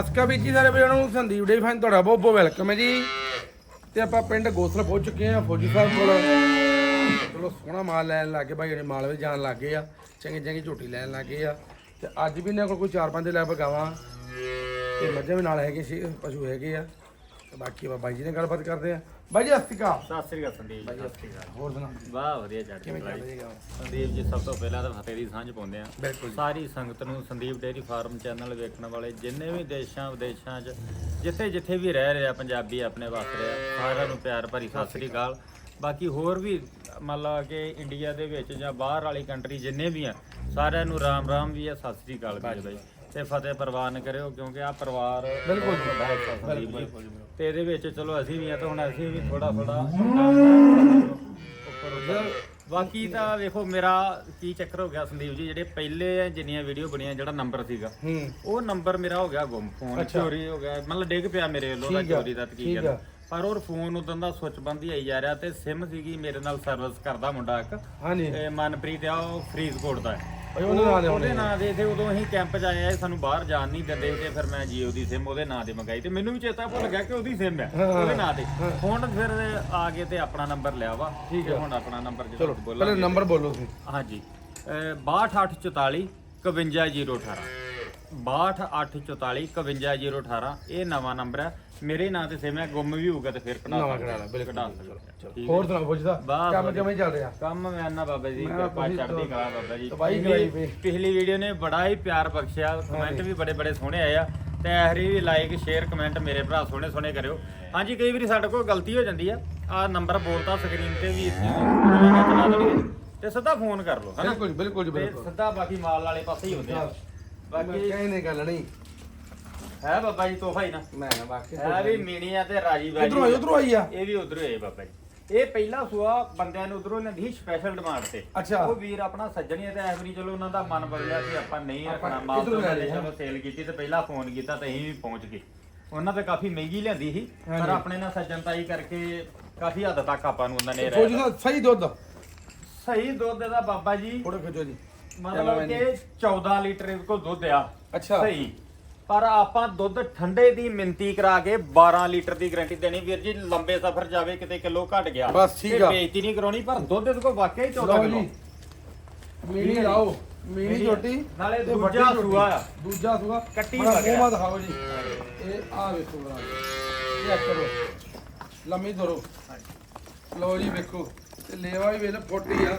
ਅਸਕਾ ਵੀ ਜੀ, ਸਾਰੇ ਵੀਰਾਂ ਨੂੰ ਸੰਦੀਪ ਡੇ ਫਾਈਨ ਤੁਹਾਡਾ ਬਹੁਤ ਬਹੁਤ ਵੈਲਕਮ ਹੈ ਜੀ। ਤੇ ਆਪਾਂ ਪਿੰਡ ਗੋਸਲ ਪਹੁੰਚ ਚੁੱਕੇ ਹਾਂ ਫੌਜੀ ਸਾਹਿਬ ਕੋਲ। ਚਲੋ, ਸੋਹਣਾ ਮਾਲ ਲੈਣ ਲੱਗੇ ਭਾਈ ਜਿਹੜੇ ਮਾਲਵੇ ਜਾਣ ਲੱਗੇ ਆ। ਚੰਗੀ ਚੰਗੀ ਝੋਟੀ ਲੈਣ ਲੱਗੇ ਆ। ਤੇ ਅੱਜ ਵੀ ਇਹਨਾਂ ਕੋਲ ਕੋਈ ਚਾਰ ਪੰਜ ਲੈ ਬਗਾਵਾਂ ਤੇ ਮੱਝਾਂ ਵੀ ਨਾਲ ਹੈਗੇ ਸੀ, ਪਸ਼ੂ ਹੈਗੇ ਆ। ਤੇ ਬਾਕੀ ਆਪਾਂ ਬਾਈ ਜੀ ਨਾਲ ਗੱਲਬਾਤ ਕਰਦੇ ਆ ਬਾਈ ਜੀ ਅਸਤਿਕਾ ਸਤਿ ਸ੍ਰੀ ਅਕਾਲ ਸੰਦੀਪ ਜੀ ਸਤਿ ਸ੍ਰੀ ਅਕਾਲ। ਹੋਰ ਸੁਣਾ ਵਾਹ ਵਧੀਆ ਚੜ੍ਹਦੀ ਕਿਵੇਂ ਕਲਾ ਚੱਲ ਹੈ ਸੰਦੀਪ ਜੀ ਸਭ ਤੋਂ ਪਹਿਲਾਂ ਤਾਂ ਫਤਿਹ ਦੀ ਸਾਂਝ ਪਾਉਂਦੇ ਆ ਬਿਲਕੁਲ ਜੀ। ਸਾਰੀ ਸੰਗਤ ਨੂੰ ਸੰਦੀਪ ਡੇਅਰੀ ਫਾਰਮ ਚੈਨਲ ਵੇਖਣ ਵਾਲੇ ਜਿੰਨੇ ਵੀ ਦੇਸ਼ਾਂ ਵਿਦੇਸ਼ਾਂ 'ਚ ਜਿੱਥੇ ਜਿੱਥੇ ਵੀ ਰਹਿ ਰਹੇ ਆ ਪੰਜਾਬੀ ਆਪਣੇ ਵਸ ਰਹੇ ਆ ਸਾਰਿਆਂ ਨੂੰ ਪਿਆਰ ਭਰੀ ਸਤਿ ਸ੍ਰੀ ਅਕਾਲ। ਬਾਕੀ ਹੋਰ ਵੀ ਮੰਨ ਲਾ ਕਿ ਇੰਡੀਆ ਦੇ ਵਿੱਚ ਜਾਂ ਬਾਹਰ ਵਾਲੀ ਕੰਟਰੀ ਜਿੰਨੇ ਵੀ ਆ ਸਾਰਿਆਂ ਨੂੰ ਰਾਮ ਰਾਮ ਵੀ ਆ ਸਤਿ ਸ੍ਰੀ ਅਕਾਲ ਵੀ ਆ ਬਾਈ। ਤੇ ਫਤਿਹ ਪ੍ਰਵਾਨ ਕਰਿਓ ਕਿਉਂਕਿ ਆ ਪਰਿਵਾਰ ਬਿਲਕੁਲ ਜੀ। ਵੱਡਾ ਹਿੱਸਾ ਸੰਦੀਪ ਜੀ ਤੇ ਇਹਦੇ ਵਿੱਚ ਚਲੋ ਅਸੀਂ ਵੀ ਆ ਤਾਂ ਹੁਣ ਅਸੀਂ ਵੀ ਥੋੜਾ ਥੋੜਾ ਉੱਪਰ ਬਾਕੀ ਤਾਂ ਵੇਖੋ ਮੇਰਾ ਕੀ ਚੱਕਰ ਹੋ ਗਿਆ ਸੰਦੀਪ ਜੀ ਜਿਹੜੇ ਪਹਿਲੇ ਜਿੰਨੀਆਂ ਵੀਡੀਓ ਬਣੀਆਂ ਜਿਹੜਾ ਨੰਬਰ ਸੀਗਾ ਹੂੰ। ਉਹ ਨੰਬਰ ਮੇਰਾ ਹੋ ਗਿਆ ਗੁੰਮ। ਫੋਨ ਚੋਰੀ ਹੋ ਗਿਆ ਮਤਲਬ ਡਿੱਗ ਪਿਆ ਮੇਰੇ ਵੱਲੋਂ ਦਾ ਠੀਕ ਆ, ਚੋਰੀ ਦਾ ਕੀ ਠੀਕ ਕਰਨਾ ਆ। ਪਰ ਉਹ ਫੋਨ ਉਦੋਂ ਦਾ ਸੁੱਚ ਬੰਦ ਹੀ ਆਈ ਜਾ ਰਿਹਾ ਤੇ ਸਿਮ ਸੀਗੀ ਮੇਰੇ ਨਾਲ ਸਰਵਿਸ ਕਰਦਾ ਮੁੰਡਾ ਇੱਕ। ਹਾਂਜੀ। ਤੇ ਮਨਪ੍ਰੀਤ ਆ ਉਹ ਫਰੀਦਕੋਟ ਦਾ ਹੈ। ਉਹਦੇ ਨਾਲ ਦੇ ਉਹਦੇ ਨਾਂ ਦੇ ਤੇ ਉਦੋਂ ਅਸੀਂ ਕੈਂਪ 'ਚ ਆਏ ਆ ਸਾਨੂੰ ਬਾਹਰ ਜਾਣ ਨਹੀਂ ਦਿੰਦੇ ਤੇ ਫਿਰ ਮੈਂ ਜੀਓ ਦੀ ਸਿਮ ਉਹਦੇ ਨਾਂ ਤੇ ਮੰਗਾਈ ਤੇ ਮੈਨੂੰ ਵੀ ਚੇਤਾ ਭੁੱਲ ਗਿਆ ਕਿ ਉਹਦੀ ਸਿਮ ਹੈ ਉਹਦੇ ਨਾਂ ਤੇ। ਹੁਣ ਫਿਰ ਆ ਕੇ ਤੇ ਆਪਣਾ ਨੰਬਰ ਲਿਆ ਵਾ ਠੀਕ ਤੇ ਹੁਣ ਆਪਣਾ ਨੰਬਰ ਚਲੋ ਜਦੋਂ ਪਹਿਲੇ ਨੰਬਰ ਬੋਲੋ ਤੁਸੀਂ ਹਾਂਜੀ। 62844 51018 62844 51018 ਇਹ ਨਵਾਂ ਨੰਬਰ ਹੈ। ਮੇਰੇ ਨਾਂ ਤੇ ਸਿਮ ਹੈ। ਗੁੰਮ ਵੀ ਹੋਊਗਾ ਤੇ ਫਿਰ ਕਢਾ ਨਵਾਂ ਸਕਦੇ ਕਢਾ ਲਾ, ਬਿਲਕੁਲ, ਕਢਾ ਸਕਦੇ ਠੀਕ ਹੋਰ ਸੁਣਾਓ ਪੁੱਛਦਾ ਵਾਹ, ਕੰਮ ਵਧੀਆ। ਕਿਵੇਂ ਚੱਲ ਰਿਹਾ? ਕੰਮ ਮੈਂ ਨਾ ਬਾਬਾ ਜੀ ਮੈਂ ਕਿਰਪਾ ਤੁਸੀਂ ਚੜ੍ਹਦੀ ਕਲਾ ਬਾਬਾ ਜੀ। ਤਬਾਹੀ ਪਿਛਲੀ- ਕਰਾਈ ਪਈ। ਪਿਛਲੀ ਵੀਡੀਓ ਨੇ ਬੜਾ ਹੀ ਪਿਆਰ ਬਖਸ਼ਿਆ। ਕਮੈਂਟ ਵੀ ਬੜੇ ਬੜੇ ਸੋਹਣੇ ਆਏ ਆ। ਤੇ ਐਹਰੀ ਵੀ ਲਾਈਕ ਸ਼ੇਅਰ ਕਮੈਂਟ ਮੇਰੇ ਭਰਾ ਸੋਹਣੇ ਸੋਹਣੇ ਕਰਿਓ। ਹਾਂਜੀ ਕਈ ਵਾਰੀ ਸਾਡੇ ਕੋਲ ਗਲਤੀ ਹੋ ਜਾਂਦੀ ਆ। ਆ ਨੰਬਰ ਬੋਲਤਾ ਸਕਰੀਨ ਤੇ ਵੀ ਇਸ ਚਲਾ ਦੇਣਗੇ। ਤੇ ਸਿੱਧਾ ਫੋਨ ਕਰ ਲਓ ਹਨਾ? ਬਿਲਕੁਲ ਬਿਲਕੁਲ ਜੀ ਤੇ ਬਿਲਕੁਲ। ਸਿੱਧਾ ਬਾਕੀ ਮਾਲ ਵਾਲੇ ਪਾਸੇ ਹੀ ਹੁੰਦੇ ਆ। ਬਾਕੀ ਬਾਕੀ ਕਹਿੰਦੇ ਗੱਲ ਨਹੀਂ। ਹੈ ਬਾਬਾ ਜੀ ਤੋਹਫਾ ਹੀ ਨਾ। ਮੈਂ ਨਾ ਬਾਕੀ ਹੈ ਵੀ ਮੀਣੀ ਆ ਤੇ ਰਾਜੀ ਬਾਜੀ ਉਧਰੋਂ ਆਈ ਉਧਰੋਂ ਆਈ ਆ। ਇਹ ਵੀ ਉਧਰੋਂ ਆਏ ਬਾਬਾ ਜੀ। ਇਹ ਪਹਿਲਾ ਸੂਆ ਬੰਦਿਆਂ ਨੂੰ ਉਧਰੋਂ ਲੈਂਦੀ ਸੀ ਸਪੈਸ਼ਲ ਡਿਮਾਂਡ ਤੇ। ਅੱਛਾ। ਉਹ ਵੀਰ ਆਪਣਾ ਸੱਜਣੀ ਹੈ ਤੇ ਐਵਰੀ ਚਲੋ ਉਹਨਾਂ ਦਾ ਮਨ ਬਦਲਿਆ ਸੀ ਆਪਾਂ ਨਹੀਂ ਆਪਾਂ ਰੱਖਣਾ। ਮਾਲ ਇੱਧਰੋਂ ਤੋਂ ਲੈ ਲਏ, ਚਲੋ ਸੇਲ ਕੀਤੀ ਤੇ ਪਹਿਲਾਂ ਫੋਨ ਕੀਤਾ ਤੇ ਅਸੀਂ ਵੀ ਪਹੁੰਚ ਗਏ। ਉਹਨਾਂ ਤੇ ਕਾਫੀ ਮਹਿੰਗੀ ਲਿਆਂਦੀ ਸੀ ਪਰ ਹਾਂਜੀ। ਆਪਣੇ ਨਾਲ ਸੱਜਣਤਾਈ ਕਰਕੇ ਕਾਫੀ ਹੱਦ ਤੱਕ ਆਪਾਂ ਨੂੰ ਉਹਨਾਂ ਨੇ ਫੌਜੀ ਰਹਿ ਦਾ ਸਹੀ ਦੁੱਧ। ਸਹੀ ਦੁੱਧ ਦਾ ਬਾਬਾ ਜੀ। ਫੋਟੋ ਖਿੱਚੋ ਜੀ। ਮਤਲਬ ਕਿ 14 ਲੀਟਰ ਇਹਦੇ ਕੋਲ ਦੁੱਧ ਆ। ਅੱਛਾ। ਸਹੀ। ਪਰ ਆਪਾਂ ਦੁੱਧ ਠੰਡੇ ਦੀ ਮਿੰਤੀ ਕਰਾ ਕੇ 12 ਲੀਟਰ ਦੀ ਗਾਰੰਟੀ ਦੇਣੀ। ਵੀਰ ਜੀ ਲੰਬੇ ਸਫ਼ਰ ਜਾਵੇ ਕਿਤੇ ਕਿਲੋ ਘਟ ਗਿਆ। ਬਸ ਠੀਕ ਤੇ ਆ। ਬੇਇੱਜ਼ਤੀ ਨਹੀਂ ਕਰਾਉਣੀ ਪਰ ਦੁੱਧ ਇਹਦੇ ਕੋਲ ਵਾਕਿਆ ਹੀ 14 ਲਓ ਕਿਲੋ। ਜੀ। ਮੀਣੀ ਲਾਓ। ਮੀਣੀ ਝੋਟੀ ਨਾਲੇ ਦੂਜਾ। ਸੂਆ। ਆ। ਦੂਜਾ ਸੂਆ। ਕੱਟੀ। ਮੂੰਹ ਮਾ ਦਿਖਾਓ ਜੀ। ਇਹ ਆ ਵੇਖੋ ਬਣਾ ਚੈੱਕ ਕਰੋ। ਲੰਮੀ ਧਰੋ। ਲਓ ਜੀ ਵੇਖੋ। ਤੇ ਲੇਵਾ ਵੀ ਵੇਲੇ ਫੋਟੀ ਆ।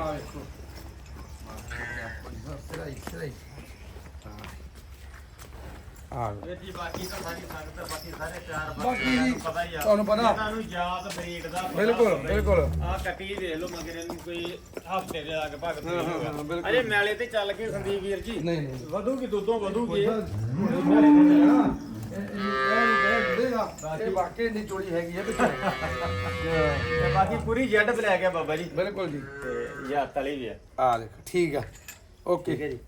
ਆ ਵੇਖੋ। ਆ ਜੀ ਬਾਕੀ ਤਾਂ ਸਾਰੀ ਸੰਗਤ ਬਾਕੀ ਸਾਰੇ ਪਿਆਰ ਬਾਕੀ ਜੀ, ਪਤਾ ਹੀ ਆ। ਤੁਹਾਨੂੰ ਪਤਾ। ਇਹਨਾਂ ਨੂੰ ਯਾਦ ਬਰੀਡ ਦਾ ਪਤਾ ਬਿਲਕੁਲ, ਹੁੰਦਾ ਹੀ। ਬਿਲਕੁਲ। ਆਹ ਕੱਟੀ ਦੇਖ ਲਓ ਮਗਰ ਇਹਨੂੰ ਕੋਈ ਹਫ਼ਤੇ ਦੇ ਲਗਭਗ ਹਾਂ, ਹਾਂ, ਹਾਂ, ਬਿਲਕੁਲ। ਅਜੇ ਮੈਲੇ ਤੇ ਚੱਲ ਕੇ ਸੰਦੀਪ ਵੀਰ ਜੀ। ਨਹੀਂ ਨਹੀਂ। ਵਧੂਗੀ ਦੁੱਧੋਂ ਵਧੂਗੀ। ਇਹ। ਇਹ ਵਾਕਈ ਨਹੀਂ ਚੋਰੀ ਹੈਗੀ ਹੈ ਤੇ ਬਾਕੀ ਪੂਰੀ ਜੈਡ ਬਲੈਕ ਹੈ ਬਾਬਾ ਜੀ। ਬਿਲਕੁਲ ਜੀ। ਤੇ ਯਾ ਤਲੀ ਵੀ ਹੈ ਆ ਦੇਖ ਠੀਕ ਆ। ਠੀਕ ਹੈ ਜੀ।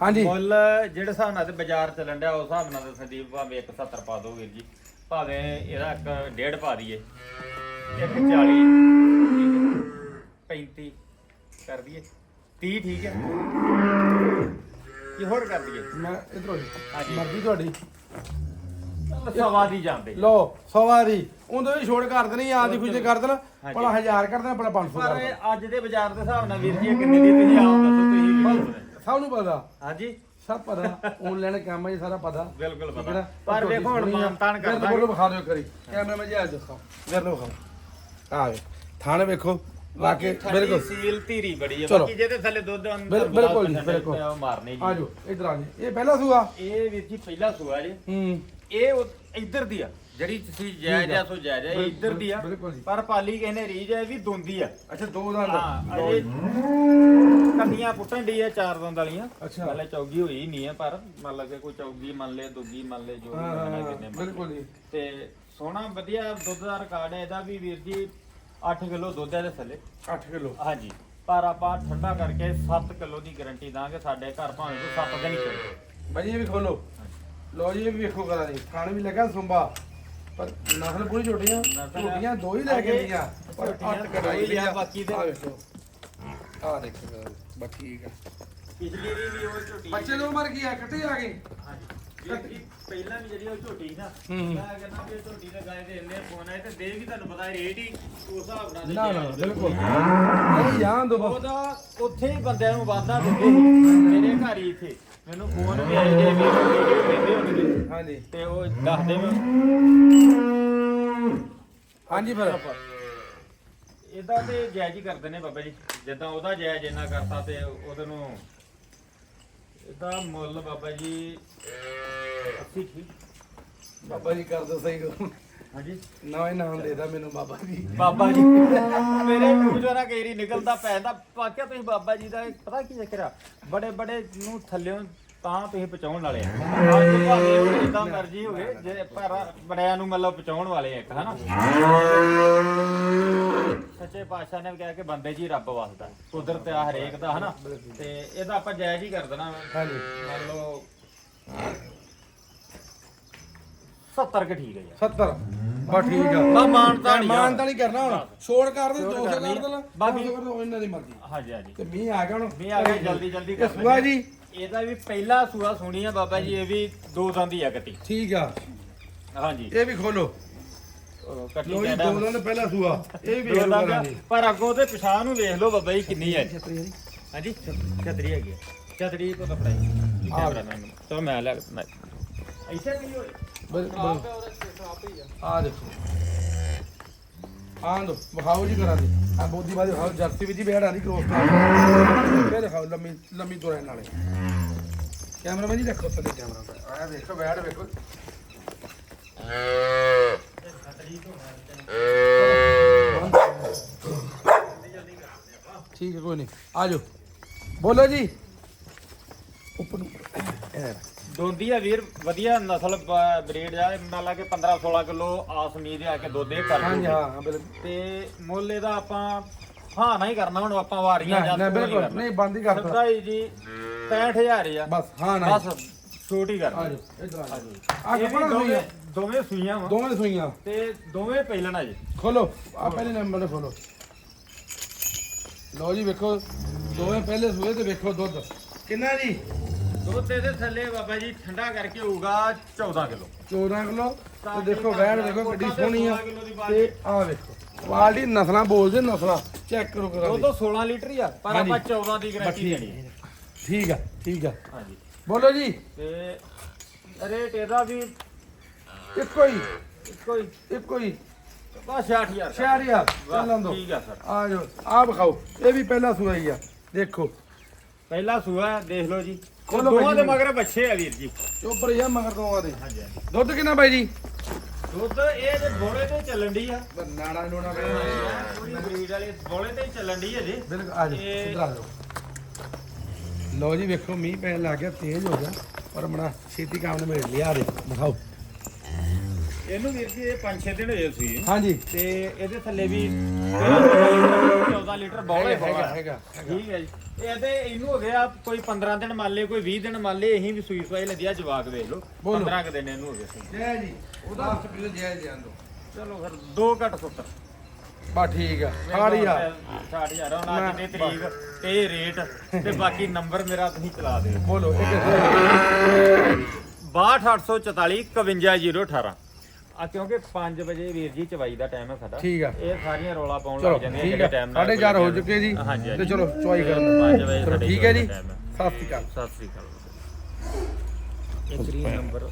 ਹਾਂਜੀ। ਮੁੱਲ ਜਿਹੜੇ ਹਿਸਾਬ ਨਾਲ ਤੇ ਬਾਜ਼ਾਰ ਚੱਲਣ ਡਿਆ ਉਸ ਹਿਸਾਬ ਨਾਲ ਤੇ ਸੰਦੀਪ ਭਾਵੇਂ 170 ਪਾ ਦੋ ਵੀਰ ਜੀ। ਭਾਵੇਂ ਇਹਦਾ ਇੱਕ ਡੇਢ ਪਾ ਦਈਏ। 140 35 ਕਰ ਦਈਏ। 30 ਠੀਕ ਹੈ। ਕੀ ਹੋਰ ਕਰ ਦਈਏ? ਮੈਂ ਇਧਰੋਂ ਹਾਂਜੀ। ਮਰਜ਼ੀ ਤੁਹਾਡੀ। ਸਵਾ ਦੀ ਜਾਂਦੇ। ਲੋ ਸਵਾਰੀ ਉਹਦੇ ਵੀ ਛੋੜ ਕਰ ਦੇਣੀ ਆਂ ਦੀ ਖੁਸ਼ੀ ਕਰ ਦੇਣਾ। ਹਾਂਜੀ। ਭਲਾ 1000 ਕਰ ਦੇਣਾ ਭਲਾ 500 ਪਰ ਦੇਣਾ। ਅੱਜ ਦੇ ਬਾਜ਼ਾਰ ਦੇ ਹਿਸਾਬ ਨਾਲ ਵੀਰ ਜੀ ਇਹ ਕਿੰਨੇ ਦੀ ਤੁਸੀਂ ਆਪ ਦੱਸੋ। ਸਭ ਨੂੰ ਪਤਾ। ਹਾਂਜੀ। ਸਭ ਪਤਾ। ਆਨਲਾਈਨ ਕੰਮ ਹੈ ਸਾਰਾ ਪਤਾ। ਬਿਲਕੁਲ ਪਤਾ? ਪਰ ਵੇਖੋ ਹੁਣ। ਮਾਨਤਾਨ ਕਰਦਾ। ਫੋਟੋ ਵਿਖਾ ਦਿਓ ਕਰੀ ਕੈਮਰੇ ਮੈਂ ਜਾ ਦਿਖਾਓ ਮੇਰੇ ਨੂੰ ਵਿਖਾਓ ਆ ਵੇ ਥਾਣੇ ਵੇਖੋ। ਵਾਕੇ ਬਿਲਕੁਲ। ਸੀਲ ਧੀਰੀ ਬੜੀ ਹੈ ਚਲੋ। ਬਾਕੀ ਜਿਹਦੇ ਥੱਲੇ ਦੁੱਧ ਅੰਦਰ ਬਿਲ- ਬਿਲਕੁਲ ਜੀ, ਗੁਲਾਬ ਬਿਲਕੁਲ। ਉਹ ਮਾਰਨੇ ਆ ਜੀ। ਜਾਓ ਇਧਰ ਆ ਜੀ। ਇਹ ਪਹਿਲਾ ਸੂਆ? ਇਹ ਵੀਰ ਜੀ ਪਹਿਲਾ ਸੂਆ ਜੀ। ਹੂੰ। ਇਹ ਉਹ ਇੱਧਰ ਦੀ ਆ। ਜਿਹੜੀ ਤੁਸੀਂ ਜਾਇਜ਼ ਆ। ਸੋ ਜਾਇਜ਼ ਆ ਇਹ ਇੱਧਰ ਦੀ ਆ। ਬਿਲਕੁਲ ਜੀ। ਪਰ ਪਾਲੀ ਕਹਿੰਦੇ ਰੀਜ ਹੈ ਵੀ ਦੁੰਦੀ ਆ। ਅੱਛਾ ਦੋ ਦੰਦ। ਹਾਂ ਅਜੇ। ਕੰਨੀਆਂ ਪੁੱਟਣ ਦੀ ਆ ਚਾਰ ਦੰਦ ਵਾਲੀਆਂ। ਅੱਛਾ। ਮਤਲਬ ਚੌਗੀ ਹੋਈ ਨਹੀਂ ਆ ਪਰ ਮੰਨ ਲਾ ਕਿ ਕੋਈ ਚੌਗੀ ਮੰਨ ਲੈ ਦੁੱਗੀ ਮੰਨ ਲੈ ਜੋ ਵੀ ਹਾਂ, ਮੰਨਣਾ ਹਾਂ, ਕਿੰਨੇ ਮੰਨ ਬਿਲਕੁਲ ਜੀ। ਤੇ ਸੋਹਣਾ ਵਧੀਆ ਦੁੱਧ ਦਾ ਰਿਕਾਰਡ ਹੈ ਇਹਦਾ ਵੀ ਵੀਰ ਜੀ 8 ਕਿਲੋ ਦੁੱਧ ਹੈ ਇਹਦੇ ਥੱਲੇ। 8 ਕਿਲੋ। ਹਾਂਜੀ। ਪਰ ਆਪਾਂ ਠੰਡਾ ਕਰਕੇ 7 ਕਿਲੋ ਦੀ ਗਾਰੰਟੀ ਦਾਂਗੇ ਸਾਡੇ ਘਰ ਭਾਵੇਂ ਕੋਈ 7 ਦਿਨ ਹੀ ਚੱਲੇ। ਇਹ ਵੀ ਖੋਲੋ। ਲੋ ਜੀ ਇਹ ਵੀ ਵੇਖੋ ਕਰਾਂ ਜੀ। ਖਾਣ ਵੀ ਲੱਗਾ ਸੁੰਬਾ ਪਰ ਨਸਲ ਪੂਰੀ ਛੋਟੀਆਂ ਛੋਟੀਆਂ ਦੋ ਹੀ ਲੈ ਕੇ ਦੀਆਂ। ਪਰ ਛੋਟੀਆਂ ਅੱਠ ਦੋ ਕਢਾਈ ਹੀ ਆ, ਦੀਆਂ ਬਾਕੀ ਤੇ- ਆ ਦੇਖੋ ਬਸ ਠੀਕ ਆ। ਪਿਛਲੀ ਦੀ ਵੀ ਉਹ ਝੋਟੀ। ਬੱਚੇ ਦੋ ਮਰ ਗਏ ਆ ਕੱਟੇ ਆ ਗਏ। ਹਾਂਜੀ। ਪਹਿਲਾਂ ਵੀ ਜਿਹੜੀ ਉਹ ਝੋਟੀ ਸੀ ਨਾ। ਮੈਂ ਕਹਿੰਦਾ ਵੀ ਝੋਟੀ ਦੇ ਗਾਏ ਦੇ ਇੰਨੇ ਫੋਨ ਆਏ ਤੇ ਦੇ ਵੀ ਤੁਹਾਨੂੰ ਪਤਾ ਰੇਟ ਹੀ ਉਸ ਹਿਸਾਬ ਨਾਲ ਨਾ ਨਾ ਬਿਲਕੁਲ। ਨਹੀਂ ਜਾਣ ਦੋ ਉਹਦਾ ਉੱਥੇ ਹੀ ਬੰਦਿਆਂ ਨੂੰ ਵਾਅਦਾ ਦਿੰਦੇ ਮੇਰੇ ਘਰ ਹੀ ਇੱਥੇ। ਮੈਨੂੰ ਫੋਨ ਵੀ ਆਏ ਜੇ ਵੀ ਵੀਡੀਓ ਕਹਿੰਦੇ ਹੋਣਗੇ। ਹਾਂਜੀ। ਤੇ ਉਹ ਦੱਸਦੇ ਮੈਂ ਹਾਂਜੀ ਫਿਰ। ਇਹਦਾ ਤੇ ਜਾਇਜ਼ ਹੀ ਕਰਦੇ ਨੇ ਬਾਬਾ ਜੀ। ਜਿੱਦਾਂ ਉਹਦਾ ਜਾਇਜ਼ ਇੰਨਾ ਕਰਤਾ ਤੇ ਉਹਦੇ ਨੂੰ ਇਹਦਾ ਮੁੱਲ ਬਾਬਾ ਜੀ 80 ਠੀਕ ਬਾਬਾ ਜੀ ਕਰ ਦੋ ਸਹੀ ਕਰੋ ਹਾਂਜੀ। ਨਵਾਂ ਹੀ ਨਾਮ ਦੇਦਾ ਮੈਨੂੰ ਬਾਬਾ ਜੀ। ਬਾਬਾ ਜੀ। ਮੇਰੇ ਮੂੰਹ ਚੋਂ ਨਾ ਕਈ ਵਾਰੀ ਨਿਕਲਦਾ ਪੈਂਦਾ ਵਾਕਿਆ ਤੁਸੀਂ ਬਾਬਾ ਜੀ ਦਾ ਪਤਾ ਕੀ ਚੱਕਰ ਆ? ਬੜੇ ਬੜੇ ਨੂੰ ਥੱਲਿਓਂ ਤਾਂ ਤੁਸੀਂ ਪਹੁੰਚਾਉਣ ਵਾਲੇ ਆ। ਅੱਜ ਭਾਵੇਂ ਉਹ ਜਿੱਦਾਂ ਮਰਜ਼ੀ ਹੋਵੇ ਜੇ ਪਰ ਬੜਿਆਂ ਨੂੰ ਮਤਲਬ ਪਹੁੰਚਾਉਣ ਵਾਲੇ ਆ ਇੱਕ ਹਨਾ? ਸੱਚੇ ਪਾਤਸ਼ਾਹ ਨੇ ਵੀ ਕਿਹਾ ਕਿ ਬੰਦੇ 'ਚ ਹੀ ਰੱਬ ਵਸਦਾ ਕੁਦਰਤ ਆ ਹਰੇਕ ਦਾ ਹਨਾ? ਤੇ ਇਹਦਾ ਆਪਾਂ ਜਾਇਜ਼ ਹੀ ਕਰ ਦੇਣਾ। ਹਾਂਜੀ। ਮੰਨ ਲਓ 70 ਕਿ ਠੀਕ ਹੈ ਯਾਰ। 70 ਬਾ ਠੀਕ ਆ। ਬਾ ਮਾਨਤਾ ਨਹੀਂ ਮਾਨਤਾ ਨਹੀਂ ਕਰਨਾ ਹੁਣ। ਛੋੜ ਕਰ ਦੇ ਛੋੜ 200 ਕਰਨੀ। ਕਰ ਦੇਣਾ। ਬਾਕੀ- ਇਹਨਾਂ ਦੀ ਮਰਜ਼ੀ। ਹਾਂਜੀ ਹਾਂਜੀ। ਤੇ ਮੀਂਹ ਆ ਗਿਆ ਹੁਣ। ਮੀਂਹ ਆ ਗਿਆ, ਜਲਦੀ- ਜਲਦੀ ਕਰ ਸੁਆ ਜੀ? ਇਹਦਾ ਵੀ ਪਹਿਲਾ ਸੂਆ ਸੁਣੀ ਆ ਬਾਬਾ ਜੀ ਇਹ ਵੀ ਦੋ ਦੰਦ ਆ ਕੱਟੀ। ਠੀਕ ਆ। ਹਾਂਜੀ। ਇਹ ਵੀ ਖੋਲੋ। ਕੱਟੀ ਕਹਿੰਦਾ ਦੋ ਦਿਨ ਪਹਿਲਾਂ ਸੂਆ। ਇਹ ਵੀ ਦੋ ਪਰ ਅੱਗੋਂ ਤੇ ਪਿਛਾਂ ਨੂੰ ਵੇਖ ਲਓ ਬਾਬਾ ਜੀ ਕਿੰਨੀ ਹੈ ਹਾਂਜੀ? ਛਤਰੀ ਹੈਗੀ ਆ। ਛਤਰੀ ਤੋਂ ਕੱਪੜਾ ਹੀ। ਕੈਮਰਾ ਚਲੋ ਮੈਂ ਲੈ ਮੈਂ ਇੱਥੇ ਕੀ ਹੋਏ ਬਸ ਬਸ ਆ। ਦੇਖੋ। ਆਂ ਦੋ ਵਿਖਾਓ ਜੀ ਕਰਾਂ ਦੀ ਆ ਬੋਦੀ ਬਾਦੀ ਵਿਖਾਓ ਜਰਸੀ ਵਿੱਚ ਹੀ ਬੈਠਾ ਦੀ ਕ੍ਰੋਸ ਕਰ ਫਿਰ ਦਿਖਾਓ ਲੰਮੀ ਲੰਮੀ ਤੁਰਨ ਨਾਲੇ। ਕੈਮਰਾ ਜੀ ਦੇਖੋ ਥੱਲੇ ਕੈਮਰਾ ਆ ਦੇਖੋ ਬੈਠ ਵੇਖੋ। ਠੀਕ ਹੈ ਕੋਈ ਨਹੀਂ। ਆ ਜਾਓ। ਬੋਲੋ ਜੀ। ਉੱਪਰ ਨੂੰ ਦੋਂਦੀ ਆ ਵੀਰ ਵਧੀਆ ਨਸਲ ਬਰੀਡ ਆ ਮੰਨ ਲਾ ਕੇ 15 16 ਕਿਲੋ ਆਸ ਉਮੀਦ ਆ ਕਿ ਦੁੱਧ ਇਹ ਕਰ ਹਾਂਜੀ। ਹਾਂ ਬਿਲਕੁਲ। ਤੇ ਮੁੱਲ ਇਹਦਾ ਆਪਾਂ ਹਾਂ ਨਾ ਹੀ ਕਰਨਾ ਹੁਣ ਆਪਾਂ ਵਾਰੀਆਂ ਜਾਂ ਨਹੀਂ ਬਿਲਕੁਲ ਨਹੀਂ ਬੰਦ ਹੀ ਕਰ ਦੋ। ਸਿੱਧਾ ਹੀ ਜੀ 65000 ਆ। ਬਸ ਹਾਂ ਨਾ ਬਸ ਛੋਟੀ ਕਰ ਆ ਜਾਓ ਇਧਰ ਆ ਕੱਪੜਾ ਸੂਈਆਂ। ਦੋਵੇਂ ਸੂਈਆਂ ਵਾ। ਦੋਵੇਂ ਸੂਈਆਂ। ਤੇ ਦੋਵੇਂ ਪਹਿਲਣਾ ਜੀ। ਖੋਲੋ ਆ ਪਹਿਲੇ ਨੰਬਰ ਤੇ ਖੋਲੋ। ਲਓ ਜੀ ਵੇਖੋ। ਦੋਵੇਂ ਪਹਿਲੇ ਸੂਏ ਤੇ ਵੇਖੋ ਦੁੱਧ। ਕਿੰਨਾ ਜੀ? ਦੁੱਧ ਇਹਦੇ ਥੱਲੇ ਬਾਬਾ ਜੀ ਠੰਡਾ ਕਰਕੇ ਹੋਊਗਾ 14 ਕਿਲੋ। 14 ਕਿਲੋ। ਤੇ ਦੇਖੋ ਵੈੜ ਦੇਖੋ ਕਿੱਡੀ ਸੋਹਣੀ ਆ। 16 ਕਿਲੋ ਦੀ ਤੇ ਆ ਵੇਖੋ ਕੁਆਲਿਟੀ ਨਸਲਾਂ ਬੋਲਦੇ ਨਸਲਾਂ ਚੈੱਕ ਕਰੋ ਕਰਾ ਦੁੱਧ 16 ਲੀਟਰ ਹੀ ਆ ਪਰ ਹਾਂਜੀ। ਆਪਾਂ 14 ਦੀ ਗਾਰੰਟੀ ਠੀਕ ਦੇਣੀ ਹੈ ਠੀਕ ਆ ਠੀਕ ਆ। ਹਾਂਜੀ। ਬੋਲੋ ਜੀ। ਤੇ ਰੇਟ ਇਹਦਾ ਵੀ ਇੱਕੋ ਹੀ। ਇੱਕੋ ਹੀ। ਇੱਕੋ ਹੀ। ਬਸ 60000 ਸ਼ਹਿਰੀ ਆ ਚੱਲਣ ਦੋ ਠੀਕ ਆ ਸਰ। ਆ ਜਾਓ ਆ ਵਿਖਾਓ। ਇਹ ਵੀ ਪਹਿਲਾ ਸੂਆ ਹੀ ਆ। ਦੇਖੋ। ਪਹਿਲਾ ਸੂਆ ਦੇਖ ਲਓ ਜੀ। ਖੋਲੋ ਦੋਵਾਂ ਭਾਈ ਦੇ ਜੀ। ਮਗਰ ਬੱਚੇ ਆ ਵੀਰ ਜੀ। ਚੋਪਰ ਹੀ ਆ ਮਗਰ ਦੋਵਾਂ ਦੇ। ਹਾਂਜੀ ਹਾਂਜੀ। ਦੁੱਧ ਕਿੰਨਾ ਬਾਈ ਜੀ? ਦੁੱਧ ਇਹ ਤੇ ਬੋਲੇ ਤੇ ਚੱਲਣ ਦੀ ਆ। ਨਾੜਾ ਨੂੜਾ ਪੂਰੀ ਬਰੀਡ ਵਾਲੇ ਬੋਲੇ ਤੇ ਹੀ ਚੱਲਣ ਦੀ ਹੈ ਜੀ। ਬਿਲਕੁਲ ਆ ਜਾਓ ਇਹ- ਇੱਧਰ ਆ ਜਾਓ ਲਓ ਜੀ ਵੇਖੋ ਮੀਂਹ ਪੈਣ ਲੱਗ ਗਿਆ ਤੇਜ਼ ਹੋ ਗਿਆ ਪਰ ਬੜਾ ਛੇਤੀ ਕੰਮ ਨੇ ਮਿਲ ਲਿਆ ਦੇ ਦਿਖਾਓ। ਇਹਨੂੰ ਵੀਰ ਜੀ ਇਹ 5-6 ਦਿਨ ਹੋਏ ਸੀ। ਹਾਂਜੀ। ਤੇ ਇਹਦੇ ਥੱਲੇ ਵੀ 14 ਲੀਟਰ ਬੌਲੇ ਹੈਗਾ। ਠੀਕ ਹੈ ਜੀ। ਇਹ ਤੇ ਇਹਨੂੰ ਹੋ ਗਿਆ ਕੋਈ 15 ਦਿਨ ਮੰਨ ਲਏ ਕੋਈ 20 ਦਿਨ ਮੰਨ ਲਏ ਇਹੀ ਵੀ ਸੂਈ ਸਵਾਈ ਲੱਦੀ ਆ ਜਵਾਕ ਵੇਖ ਲਓ। ਬੋਲੋ। 15 ਕ ਦਿਨ ਇਹਨੂੰ ਹੋ ਗਏ ਸੀ। ਜੈ ਜੀ ਉਹਦਾ ਸਪੀਡ ਜੈ ਜੀ ਆਂਦੋ। ਚਲੋ ਫਿਰ 2 ਘੱਟ 70 ਬਾ ਠੀਕ ਆ ਸਾੜੀ ਆ। 60000 ਹੁਣ ਅੱਜ ਦੀ ਤਰੀਕ ਤੇ ਇਹ ਰੇਟ ਤੇ ਬਾਕੀ ਨੰਬਰ ਮੇਰਾ ਤੁਸੀਂ ਚਲਾ ਦਿਓ। ਬੋਲੋ ਇਹ ਕਿੱਥੇ 62844 51018 ਆ ਕਿਉਂਕਿ 5 ਵਜੇ ਵੀਰ ਜੀ ਚਵਾਈ ਦਾ ਟਾਈਮ ਹੈ ਸਾਡਾ। ਠੀਕ ਆ। ਇਹ ਸਾਰੀਆਂ ਰੋਲਾ ਪਾਉਣ ਲੱਗ ਜਾਂਦੀਆਂ ਜਿਹੜੇ ਟਾਈਮ ਨਾਲ ਸਾਢੇ ਚਾਰ ਹੋ ਚੁੱਕੇ ਜੀ। ਤੇ। ਚਲੋ ਚੁਆਈ ਕਰਨ ਪੰਜ ਵਜੇ ਚਲੋ ਸਾਡੇ ਠੀਕ ਹੈ ਜੀ। ਸਤਿ ਸ਼੍ਰੀ ਅਕਾਲ। ਸਤਿ ਸ੍ਰੀ ਅਕਾਲ। ਇੱਕ ਰੀ ਨੰਬਰ